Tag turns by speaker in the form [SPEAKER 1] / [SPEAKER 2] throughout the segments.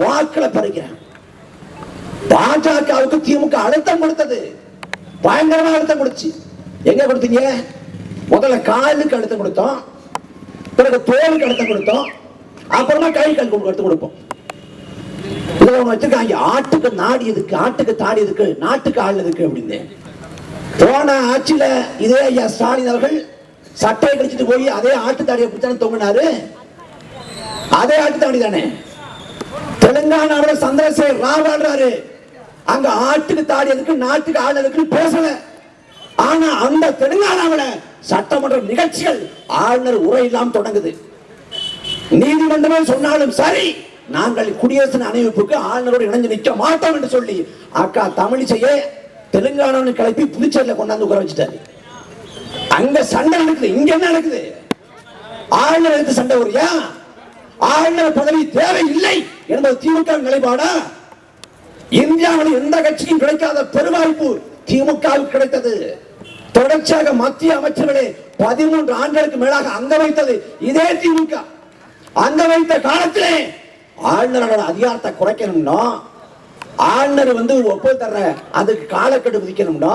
[SPEAKER 1] வாக்களை பறிக்கிறேன் பாஜகவுக்கு திமுக அழுத்தம் கொடுத்தது. பயங்கரமா அழுத்தம் கொடுச்சு. எங்க கொடுத்தீங்க? முதல்ல காலுக்கு அழுத்தம் கொடுத்தோம். பிறகு தோலுக்கு அழுத்தம் கொடுத்தோம். அப்புறமா கை கல் அழுத்தம் கொடுப்போம். வச்சிருக்காங்க. ஆட்டுக்கு நாடி எதுக்கு? ஆட்டுக்கு தாடி எதுக்கு? நாட்டுக்கு ஆள் எதுக்கு அப்படின்னு. போன ஆட்சியில இதே ஐயா ஸ்டாலின் அவர்கள் சட்டையை கழிச்சிட்டு போய் அதே ஆட்டு தாடியை பிடிச்சானு தொங்கினாரு. அதே ஆட்டு தாடி தானே தெலுங்கானாவில் சந்திரசேகர் ராவ் ஆடுறாரு. அங்க ஆட்டுக்கு தாடி எதுக்கு நாட்டுக்கு ஆள் எதுக்குன்னு பேசல. ஆனா அந்த தெலுங்கானாவில் சட்டமன்ற நிகழ்ச்சிகள் ஆளுநர் உரை இல்லாம தொடங்குது. நீதிமன்றமே சொன்னாலும் சரி நாங்கள் குடியரசு அணிவிப்புக்கு ஆளுநரோடு இணைஞ்சு நிற்க மாட்டோம் என்று சொல்லி அக்கா தமிழிசையே தெலுங்கானாவில் கிளப்பி புதுச்சேரியில் கொண்டாந்து உட்கார வச்சுட்டாரு. அங்க சண்டை நடக்குது. இங்க என்ன நடக்குது? ஆளுநர் எடுத்து சண்டை வரியா ஆளுநர் பதவி தேவையில்லை. என்பது திமுக நிலைப்பாடா? இந்தியாவில் எந்த கட்சியும் கிடைக்காத பெருவாய்ப்பு திமுகவுக்கு கிடைத்தது. தொடர்ச்சியாக மத்திய அமைச்சர்களே பதிமூன்று ஆண்டுகளுக்கு மேலாக அங்க வைத்தது இதே திமுக. அங்க வைத்த காலத்திலே ஆளுநரோட அதிகாரத்தை குறைக்கணும்னா ஆளுநர் வந்து ஒப்புதல் தர்ற அதுக்கு காலக்கெடு விதிக்கணும்னா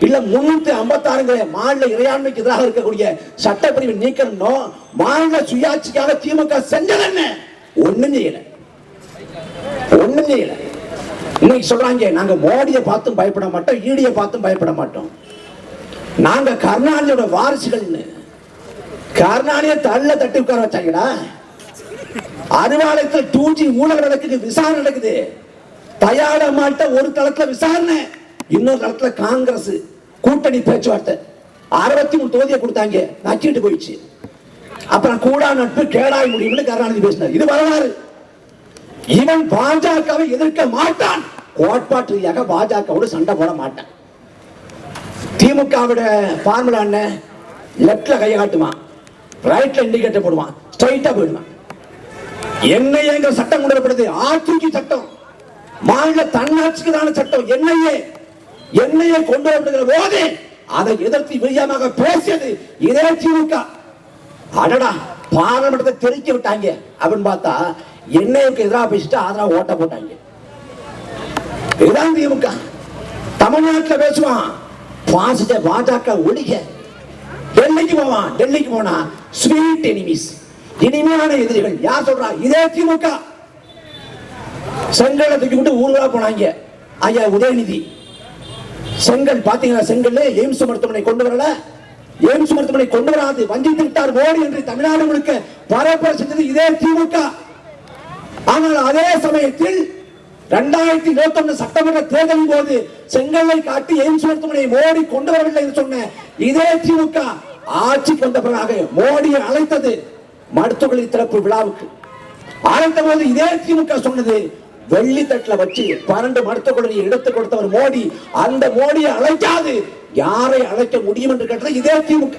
[SPEAKER 1] இல்ல முன்னூத்தி ஐம்பத்தி ஆறுங்கிற மாநில இறையாண்மைக்கு எதிராக இருக்கக்கூடிய சட்டப்பிரிவை நீக்கணும்னோ மாநில சுயாட்சிக்காக திமுக செஞ்சது என்ன ஒண்ணும் செய்யலை தெரியல இன்னைக்கு சொல்றாங்க நாங்க மோடியை பார்த்தும் பயப்பட மாட்டோம் ஈடியை பார்த்தும் பயப்பட மாட்டோம். நாங்க கருணாநிதியோட வாரிசுகள்னு. கருணாநிதியை தள்ள தட்டி உட்கார வச்சாங்கடா. அறிவாலயத்தில் டூ ஜி ஊழல் நடக்குது விசாரணை நடக்குது. தயார மாட்ட ஒரு தளத்துல விசாரணை இன்னொரு தளத்துல காங்கிரஸ் கூட்டணி பேச்சுவார்த்தை. அறுபத்தி மூணு தொகுதியை கொடுத்தாங்க நச்சிட்டு போயிடுச்சு. அப்புறம் கூடா நட்பு கேடாய் முடியும்னு கருணாநிதி பேசினார். இது வரலாறு. இவன் பாஜகவை எதிர்க்க மாட்டான். கோட்பாட்டு ரீதியாக பாஜகவோடு சண்டை போட மாட்டான். திமுகவோட ஃபார்முலா என்ன? லெப்ட்ல கையை காட்டுவான் ரைட்ல இண்டிகேட்டர் போடுவான். ஸ்ட்ரைட்டா போயிடுவான். என்ஐஏங்கிற சட்டம் கொண்டு வரப்படுது? ஆட்சிக்கு சட்டம். மாநில தன்னாட்சிக்கான சட்டம். என்னையே என்னையே கொண்டு வரப்படுகிற போது அதை எதிர்த்து வீரியமாக பேசியது இதே திமுக. அடடா. பாராளுமன்றத்தை தெரிக்க விட்டாங்க அப்படின்னு பார்த்தா என்ஐஏக்கு எதிராக பேசிட்டு ஆதரவு ஓட்ட போட்டாங்க. இதுதான் திமுக. தமிழ்நாட்டுல பேசுவான். பாசிட்ட பாஜக ஒழிக. டெல்லிக்கு போவான். டெல்லிக்கு போனா ஸ்வீட் எனிமிஸ் இனிமையான எதிரிகள். யார் சொல்றா? இதே திமுக. செங்கலை தூக்கி விட்டு ஊர்வலா போனாங்க. ஐயா உதயநிதி. செங்கல் பாத்தீங்கன்னா செங்கல் எய்ம்ஸ் மருத்துவமனை கொண்டு வரல. எய்ம்ஸ் மருத்துவமனை கொண்டு வராது வஞ்சித்து விட்டார் மோடி என்று தமிழ்நாடு முழுக்க பரப்புரை செஞ்சது இதே திமுக. ஆனால் அதே சமயத்தில் இரண்டாயிரத்தி இருபத்தி ஒண்ணு சட்டமன்ற தேர்தலின் போது செங்கல்லை காட்டி எய்ம்ஸ் மருத்துவமனையை மோடி கொண்டு வரவில்லை என்று சொன்ன இதே திமுக ஆட்சி கொண்டவராக பிறகு மோடியை அழைத்தது மருத்துவர்களின் திறப்பு விழாவுக்கு. அழைத்த போது இதே திமுக சொன்னது வெள்ளி தட்டுல வச்சு பன்னெண்டு மருத்துவக் கல்லூரியை எடுத்து கொடுத்தவர் மோடி. அந்த மோடியை அழைக்காது. யாரை அழைக்க முடியும் என்று கேட்டது இதே திமுக.